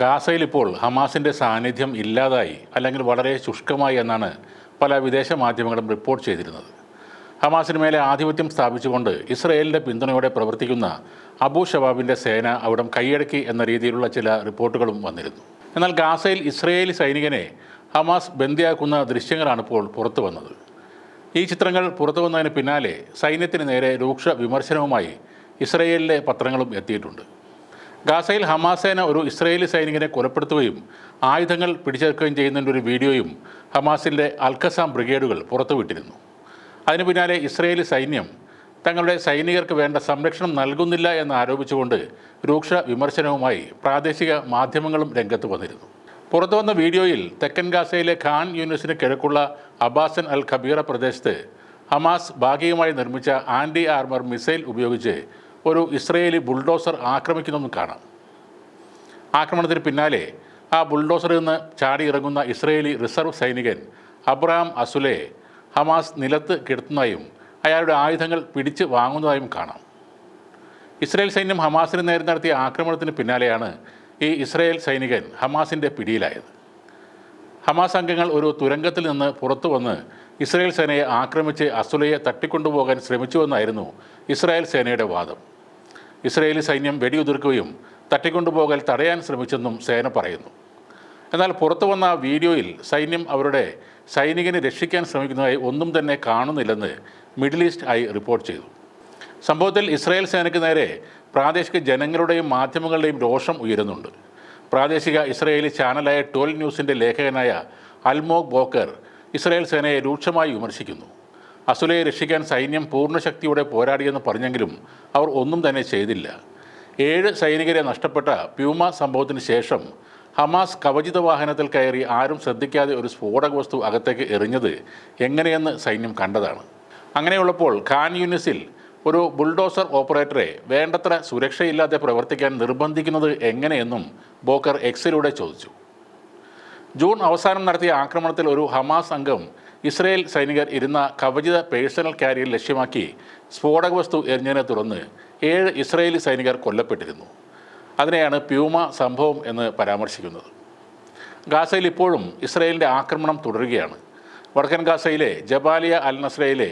ഗാസയിൽ ഇപ്പോൾ ഹമാസിന്റെ സാന്നിധ്യം ഇല്ലാതായി അല്ലെങ്കിൽ വളരെ ശുഷ്കമായി എന്നാണ് പല വിദേശ മാധ്യമങ്ങളും റിപ്പോർട്ട് ചെയ്തിരുന്നത്. ഹമാസിന് മേലെ ആധിപത്യം സ്ഥാപിച്ചുകൊണ്ട് ഇസ്രയേലിന്റെ പിന്തുണയോടെ പ്രവർത്തിക്കുന്ന അബു ഷബാബിന്റെ സേന അവിടം കൈയടക്കി എന്ന രീതിയിലുള്ള ചില റിപ്പോർട്ടുകളും വന്നിരുന്നു. എന്നാൽ ഗാസയിൽ ഇസ്രയേലി സൈനികനെ ഹമാസ് ബന്ദിയാക്കുന്ന ദൃശ്യങ്ങളാണ് ഇപ്പോൾ പുറത്തു വന്നത്. ഈ ചിത്രങ്ങൾ പുറത്തു വന്നതിന് പിന്നാലെ സൈന്യത്തിന് നേരെ രൂക്ഷ വിമർശനവുമായി ഇസ്രയേലിലെ പത്രങ്ങളും എത്തിയിട്ടുണ്ട്. ഗാസയിൽ ഹമാസേന സേന ഒരു ഇസ്രയേലി സൈനികനെ കൊലപ്പെടുത്തുകയും ആയുധങ്ങൾ പിടിച്ചെടുക്കുകയും ചെയ്യുന്നതിന്റെ ഒരു വീഡിയോയും ഹമാസിന്റെ അൽഖസാം ബ്രിഗേഡുകൾ പുറത്തുവിട്ടിരുന്നു. അതിനു പിന്നാലെ ഇസ്രയേലി സൈന്യം തങ്ങളുടെ സൈനികർക്ക് വേണ്ട സംരക്ഷണം നൽകുന്നില്ല എന്ന് ആരോപിച്ചുകൊണ്ട് രൂക്ഷ വിമർശനവുമായി പ്രാദേശിക മാധ്യമങ്ങളും രംഗത്ത് വന്നിരുന്നു. പുറത്തു വന്ന വീഡിയോയിൽ തെക്കൻ ഗാസയിലെ ഖാൻ യൂണിവേഴ്സിന് കിഴക്കുള്ള അബാസൻ അൽ ഖബീറ പ്രദേശത്ത് ഹമാസ് ഭാഗികമായി നിർമ്മിച്ച ആന്റി ആർമർ മിസൈൽ ഉപയോഗിച്ച് ഒരു ഇസ്രയേലി ബുൾഡോസർ ആക്രമിക്കുന്നതും കാണാം. ആക്രമണത്തിന് പിന്നാലെ ആ ബുൾഡോസറിൽ നിന്ന് ചാടി ഇറങ്ങുന്ന ഇസ്രയേലി റിസർവ് സൈനികൻ അബ്രഹാം അസുലെ ഹമാസ് നിലത്ത് കിടത്തുന്നതായും അയാളുടെ ആയുധങ്ങൾ പിടിച്ച് വാങ്ങുന്നതായും കാണാം. ഇസ്രയേൽ സൈന്യം ഹമാസിന് നേരെ നടത്തിയ ആക്രമണത്തിന് പിന്നാലെയാണ് ഈ ഇസ്രയേൽ സൈനികൻ ഹമാസിന്റെ പിടിയിലായത്. ഹമാസ് അംഗങ്ങൾ ഒരു തുരങ്കത്തിൽ നിന്ന് പുറത്തു വന്ന് ഇസ്രയേൽ സേനയെ ആക്രമിച്ച് അസുലയെ തട്ടിക്കൊണ്ടുപോകാൻ ശ്രമിച്ചുവെന്നായിരുന്നു ഇസ്രായേൽ സേനയുടെ വാദം. ഇസ്രായേലി സൈന്യം വെടിയുതിർക്കുകയും തട്ടിക്കൊണ്ടുപോകൽ തടയാൻ ശ്രമിച്ചെന്നും സേന പറയുന്നു. എന്നാൽ പുറത്തു വന്ന വീഡിയോയിൽ സൈന്യം അവരുടെ സൈനികനെ രക്ഷിക്കാൻ ശ്രമിക്കുന്നതായി ഒന്നും തന്നെ കാണുന്നില്ലെന്ന് മിഡിൽ ഈസ്റ്റ് ഐ റിപ്പോർട്ട് ചെയ്തു. സംഭവത്തിൽ ഇസ്രായേൽ സേനയ്ക്ക് നേരെ പ്രാദേശിക ജനങ്ങളുടെയും മാധ്യമങ്ങളുടെയും രോഷം ഉയരുന്നുണ്ട്. പ്രാദേശിക ഇസ്രായേലി ചാനലായ ട്വൽവ് ന്യൂസിന്റെ ലേഖകനായ അൽമോഗ് ബോക്കർ ഇസ്രായേൽ സേനയെ രൂക്ഷമായി വിമർശിക്കുന്നു. അസുലയെ രക്ഷിക്കാൻ സൈന്യം പൂർണശക്തിയോടെ പോരാടിയെന്ന് പറഞ്ഞെങ്കിലും അവർ ഒന്നും തന്നെ ചെയ്തില്ല. ഏഴ് സൈനികരെ നഷ്ടപ്പെട്ട പ്യൂമ സംഭവത്തിന് ശേഷം ഹമാസ് കവചിത വാഹനത്തിൽ കയറി ആരും ശ്രദ്ധിക്കാതെ ഒരു സ്ഫോടക വസ്തു അകത്തേക്ക് എറിഞ്ഞത് എങ്ങനെയെന്ന് സൈന്യം കണ്ടതാണ്. അങ്ങനെയുള്ളപ്പോൾ ഖാൻ യൂണിസിൽ ഒരു ബുൾഡോസർ ഓപ്പറേറ്ററെ വേണ്ടത്ര സുരക്ഷയില്ലാതെ പ്രവർത്തിക്കാൻ നിർബന്ധിക്കുന്നത് എങ്ങനെയെന്നും ബോക്കർ എക്സിലൂടെ ചോദിച്ചു. ജൂൺ അവസാനം നടത്തിയ ആക്രമണത്തിൽ ഒരു ഹമാസ് അംഗം ഇസ്രയേൽ സൈനികർ ഇരുന്ന കവചിത പേഴ്സണൽ കാരിയർ ലക്ഷ്യമാക്കി സ്ഫോടക വസ്തു എറിഞ്ഞതിനെ തുടർന്ന് ഏഴ് ഇസ്രയേലി സൈനികർ കൊല്ലപ്പെട്ടിരുന്നു. അതിനെയാണ് പ്യൂമ സംഭവം എന്ന് പരാമർശിക്കുന്നത്. ഗാസയിൽ ഇപ്പോഴും ഇസ്രയേലിന്റെ ആക്രമണം തുടരുകയാണ്. വടക്കൻ ഗാസയിലെ ജബാലിയ അൽ നസ്രയിലെ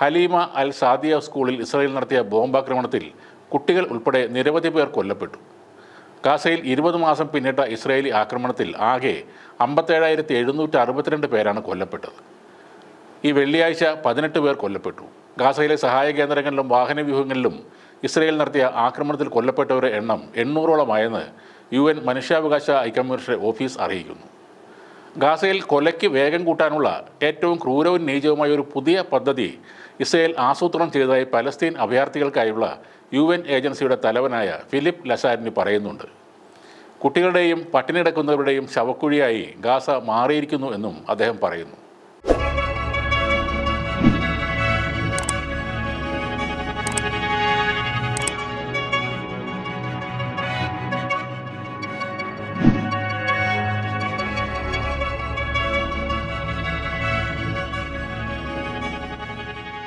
ഹലീമ അൽ സാദിയ സ്കൂളിൽ ഇസ്രയേൽ നടത്തിയ ബോംബാക്രമണത്തിൽ കുട്ടികൾ ഉൾപ്പെടെ നിരവധി പേർ കൊല്ലപ്പെട്ടു. ഗാസയിൽ ഇരുപത് മാസം പിന്നിട്ട ഇസ്രയേലി ആക്രമണത്തിൽ ആകെ അമ്പത്തേഴായിരത്തി എഴുന്നൂറ്റി അറുപത്തിരണ്ട് പേരാണ് കൊല്ലപ്പെട്ടത്. ഈ വെള്ളിയാഴ്ച പതിനെട്ട് പേർ കൊല്ലപ്പെട്ടു. ഗാസയിലെ സഹായ കേന്ദ്രങ്ങളിലും വാഹന വ്യൂഹങ്ങളിലും ഇസ്രയേൽ നടത്തിയ ആക്രമണത്തിൽ കൊല്ലപ്പെട്ടവരുടെ എണ്ണം എണ്ണൂറോളമായെന്ന് യു എൻ മനുഷ്യാവകാശ ഐക്യകമ്മീഷന്റെ ഓഫീസ് അറിയിക്കുന്നു. ഗാസയിൽ കൊലയ്ക്ക് വേഗം കൂട്ടാനുള്ള ഏറ്റവും ക്രൂരവും നീചവുമായ ഒരു പുതിയ പദ്ധതി ഇസ്രയേൽ ആസൂത്രണം ചെയ്തതായി പലസ്തീൻ അഭയാർത്ഥികൾക്കായുള്ള യു എൻ ഏജൻസിയുടെ തലവനായ ഫിലിപ്പ് ലസാരിന് പറയുന്നുണ്ട്. കുട്ടികളുടെയും പട്ടിണി കിടക്കുന്നവരുടെയും ശവക്കുഴിയായി ഗാസ മാറിയിരിക്കുന്നു എന്നും അദ്ദേഹം പറയുന്നു.